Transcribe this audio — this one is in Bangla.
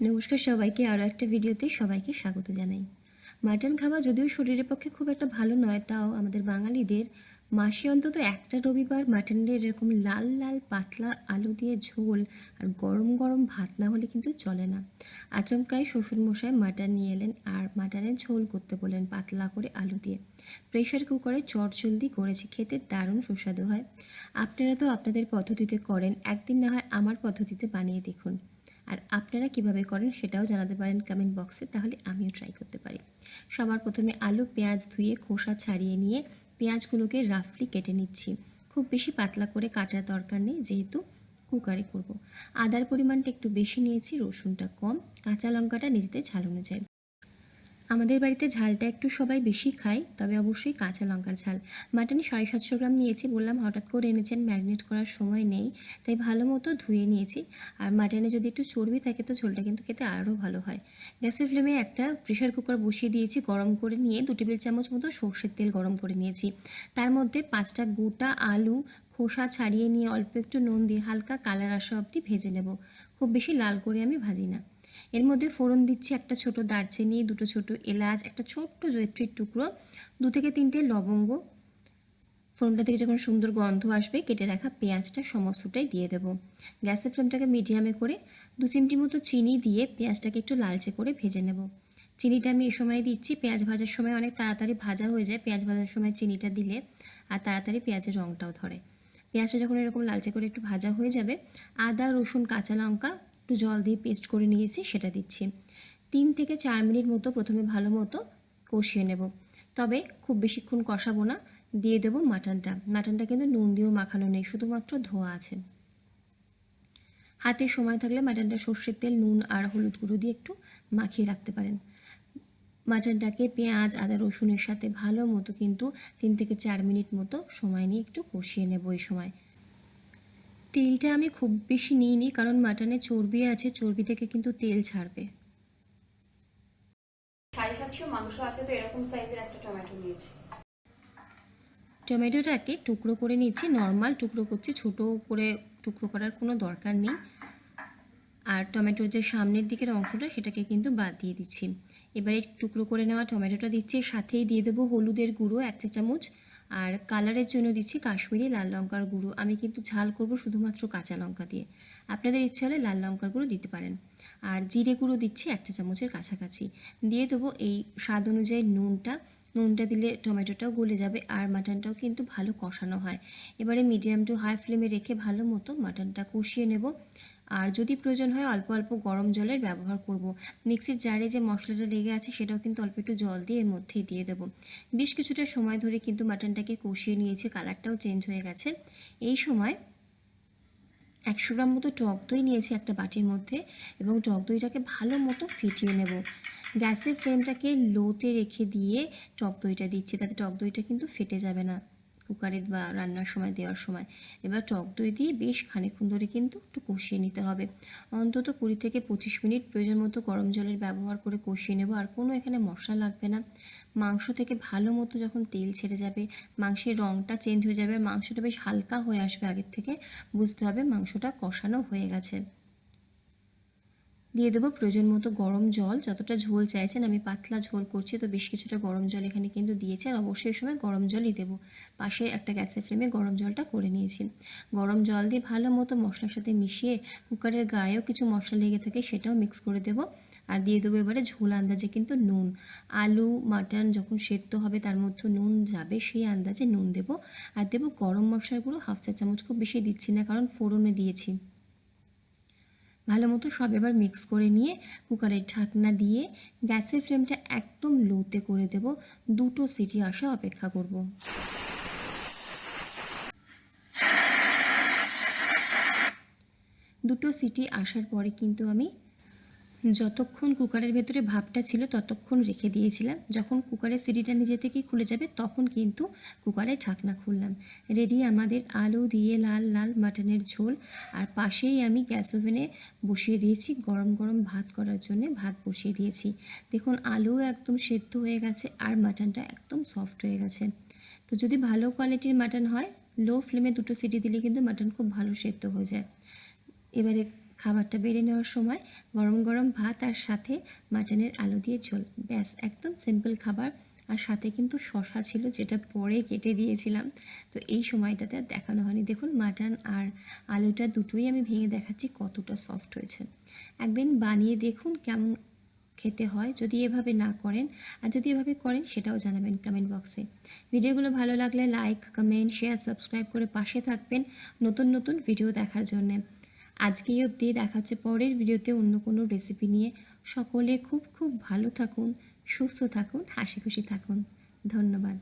নমস্কার সবাইকে আরও একটা ভিডিওতে সবাইকে স্বাগত জানাই। মাটন খাওয়া যদিও শরীরের পক্ষে খুব একটা ভালো নয়, তাও আমাদের বাঙালিদের মাসে অন্তত একটা রবিবার মাটনের এরকম লাল লাল, পাতলা আলু দিয়ে ঝোল আর গরম গরম ভাত না হলে কিন্তু চলে না। আচমকাই শ্বশুরমশাই মাটন নিয়ে এলেন আর মাটনের ঝোল করতে বললেন পাতলা করে আলু দিয়ে। প্রেশার কুকারে চটজলদি করেছি, খেতে দারুণ সুস্বাদু হয়। আপনারা তো আপনাদের পদ্ধতিতে করেন, একদিন না হয় আমার পদ্ধতিতে বানিয়ে দেখুন। আর আপনারা কীভাবে করেন সেটাও জানাতে পারেন কমেন্ট বক্সে তাহলে আমিও ট্রাই করতে পারি। সবার প্রথমে আলু, পেঁয়াজ ধুয়ে খোসা ছাড়িয়ে নিয়ে পেঁয়াজগুলোকে রাফলি কেটে নিচ্ছি। খুব বেশি পাতলা করে কাটার দরকার নেই, যেহেতু কুকারে করব। আদার পরিমাণটা একটু বেশি নিয়েছি, রসুনটা কম, কাঁচা লঙ্কাটা নিজেদের ঝাল অনুযায়ী আমাদের বাড়িতে ঝালটা একটু সবাই বেশি খায়, তবে অবশ্যই কাঁচা লঙ্কার ঝাল। মাটনে সাড়ে সাতশো গ্রাম নিয়েছি, বললাম হঠাৎ করে এনেছেন, ম্যারিনেট করার সময় নেই, তাই ভালো মতো ধুয়ে নিয়েছি। আর মাটনে যদি একটু চর্বি থাকে, তো ঝোলটা কিন্তু খেতে আরও ভালো হয়। গ্যাসের ফ্লেমে একটা প্রেশার কুকার বসিয়ে দিয়েছি, গরম করে নিয়ে দু টেবিল চামচ মতো সর্ষের তেল গরম করে নিয়েছি। তার মধ্যে পাঁচটা গোটা আলু খোসা ছাড়িয়ে নিয়ে অল্প একটু নুন দিয়ে হালকা কালার আসা অবধি ভেজে নেব। খুব বেশি লাল করে আমি ভাজি না। এর মধ্যে ফোড়ন দিচ্ছি একটা ছোট দারচিনি, দুটো ছোট এলাচ, একটা ছোট্ট জয়ত্রীর টুকরো, দু থেকে তিনটে লবঙ্গ। ফোড়নটা থেকে যখন সুন্দর গন্ধ আসবে, কেটে রাখা পেঁয়াজটা সমস্তটাই দিয়ে দেবো। গ্যাসের ফ্লেমটাকে মিডিয়ামে করে দু চিমটি মতো চিনি দিয়ে পেঁয়াজটাকে একটু লালচে করে ভেজে নেব। চিনিটা আমি এই সময় দিচ্ছি, পেঁয়াজ ভাজার সময় অনেক তাড়াতাড়ি ভাজা হয়ে যায়, পেঁয়াজ ভাজার সময় চিনিটা দিলে আর তাড়াতাড়ি পেঁয়াজের রঙটাও ধরে। পেঁয়াজটা যখন এরকম লালচে করে একটু ভাজা হয়ে যাবে, আদা, রসুন, কাঁচা লঙ্কা একটু জল দিয়ে পেস্ট করে নিয়েছি, সেটা দিচ্ছি। তিন থেকে চার মিনিট মতো প্রথমে ভালো মতো কষিয়ে নেব। তবে খুব বেশিক্ষণ কষাবো না, দিয়ে দেবো মাটনটা। মাটনটা কিন্তু নুন দিয়েও মাখানো নেই, শুধুমাত্র ধোয়া আছে। হাতে সময় থাকলে মাটনটা সর্ষের তেল, নুন আর হলুদ গুঁড়ো দিয়ে একটু মাখিয়ে রাখতে পারেন। মাটনটাকে পেঁয়াজ, আদা, রসুনের সাথে ভালো মতো কিন্তু তিন থেকে চার মিনিট মতো সময় নিয়ে একটু কষিয়ে নেব এই সময়। তেলটা আমি খুব বেশি নিইনি কারণ মাটনে চর্বি আছে চর্বি থেকে কিন্তু তেল ছাড়বে। সাড়ে সাতশো মাংস আছে তো এরকম সাইজের একটা টমেটো নিয়েছি। টমেটোটাকে টুকরো করে নিচ্ছি নর্মাল টুকরো করছি ছোট করে টুকরো করার কোনো দরকার নেই। আর টমেটোর যে সামনের দিকের অংশটা সেটাকে কিন্তু বাদ দিয়ে দিচ্ছি। এবারে টুকরো করে নেওয়া টমেটোটা দিচ্ছি সাথেই দিয়ে দেবো হলুদের গুঁড়ো এক চা চামচ আর কালারের জন্য দিচ্ছি কাশ্মীরি লাল লঙ্কার গুঁড়ো। আমি কিন্তু ঝাল করব শুধুমাত্র কাঁচা লঙ্কা দিয়ে। আপনাদের ইচ্ছে হলে লাল লঙ্কার গুঁড়ো দিতে পারেন। আর জিরে গুঁড়ো দিচ্ছি এক চা চামচের কাছাকাছি। দিয়ে দেবো এই স্বাদ অনুযায়ী নুনটা। নুনটা দিলে টমেটোটাও গলে যাবে আর মাটনটাও কিন্তু ভালো কষানো হয়। এবারে মিডিয়াম টু হাই ফ্লেমে রেখে ভালো মতো মাটনটা কষিয়ে নেব। আর যদি প্রয়োজন হয় অল্প অল্প গরম জলের ব্যবহার করব। মিক্সির জারে যে মশলাটা লেগে আছে সেটাও কিন্তু অল্প একটু জল দিয়ে এর মধ্যেই দিয়ে দেবো। বেশ কিছুটা সময় ধরে কিন্তু মাটনটাকে কষিয়ে নিয়েছে, কালারটাও চেঞ্জ হয়ে গেছে। এই সময় একশো গ্রাম মতো টক দই নিয়েছি একটা বাটির মধ্যে এবং টক দইটাকে ভালো মতো ফিটিয়ে নেব। গ্যাসের ফ্লেমটাকে লোতে রেখে দিয়ে টক দইটা দিচ্ছি, তাতে টক দইটা কিন্তু ফেটে যাবে না। কুকারে বা রান্নার সময়, দেওয়ার সময় এবার টক দই দিয়ে বেশ খানিকক্ষণ ধরে কিন্তু একটু কষিয়ে নিতে হবে। অন্তত কুড়ি থেকে পঁচিশ মিনিট প্রয়োজন মতো গরম জলের ব্যবহার করে কষিয়ে নেব, আর কোনো এখানে মশলা লাগবে না। মাংস থেকে ভালো মতো যখন তেল ছেড়ে যাবে, মাংসের রঙটা চেঞ্জ হয়ে যাবে, মাংসটা বেশ হালকা হয়ে আসবে আগের থেকে, বুঝতে হবে মাংসটা কষানো হয়ে গেছে। দিয়ে দেবো। প্রয়োজন মতো গরম জল, যতটা ঝোল চাইছেন, আমি পাতলা ঝোল করছি, তো বেশ কিছুটা গরম জল এখানে কিন্তু দিয়েছি আর অবশ্যই সময় গরম জলই দেবো। পাশে একটা গ্যাসের ফ্লেমে গরম জলটা করে নিয়েছি। গরম জল দিয়ে ভালো মতো মশলার সাথে মিশিয়ে কুকারের গায়েও কিছু মশলা লেগে থাকে সেটাও মিক্স করে দেবো। আর দিয়ে দেবো এবারে ঝোল আন্দাজে কিন্তু নুন। আলু, মাটন যখন সেদ্ধ হবে তার মধ্যে নুন যাবে, সেই আন্দাজে নুন দেবো। আর দেবো গরম মশলার গুঁড়ো হাফ চা চামচ, খুব বেশি দিচ্ছি না, কারণ ফোড়নে দিয়েছি। ভালো মতো সব এবার মিক্স করে নিয়ে কুকারের ঢাকনা দিয়ে গ্যাসের ফ্লেমটা একদম লোতে করে দেব। দুটো সিটি আসা অপেক্ষা করব। দুটো সিটি আসার পরে কিন্তু আমি যতক্ষণ কুকারের ভেতরে ভাপটা ছিল ততক্ষণ রেখে দিয়েছিলাম। যখন কুকারের সিটিটা নিজে থেকেই খুলে যাবে, তখন কিন্তু কুকারের ঢাকনা খুললাম। রেডি আমাদের আলু দিয়ে লাল লাল মাটনের ঝোল। আর পাশেই আমি গ্যাস ওভেনে বসিয়ে দিয়েছি গরম গরম ভাত করার জন্য। ভাত বসিয়ে দিয়েছি। দেখুন, আলু একদম সেদ্ধ হয়ে গেছে আর মাটনটা একদম সফট হয়ে গেছে। তো যদি ভালো কোয়ালিটির মাটন হয়, লো ফ্লেমে দুটো সিটি দিলে কিন্তু মাটন খুব ভালো সেদ্ধ হয়ে যায়। এবারে খাবারটা বেড়ে নেওয়ার সময় গরম গরম ভাত আর সাথে মাটনের আলু দিয়ে ঝোল। ব্যাস, একদম সিম্পল খাবার। আর সাথে কিন্তু শশা ছিল যেটা পরে কেটে দিয়েছিলাম। তো এই সময়টাতে আর দেখানো হয়নি। দেখুন, মাটন আর আলুটা দুটোই আমি ভেঙে দেখাচ্ছি, কতটা সফট হয়েছে। একদিন বানিয়ে দেখুন কেমন খেতে হয়। যদি এভাবে না করেন, আর যদি এভাবে করেন সেটাও জানাবেন কমেন্ট বক্সে ভিডিওগুলো ভালো লাগলে লাইক কমেন্ট শেয়ার সাবস্ক্রাইব করে পাশে থাকবেন নতুন নতুন ভিডিও দেখার জন্যে। আজকেই অবধি দেখা হচ্ছে পরের ভিডিওতে অন্য কোনো রেসিপি নিয়ে। সকলে খুব খুব ভালো থাকুন, সুস্থ থাকুন হাসি খুশি থাকুন। ধন্যবাদ।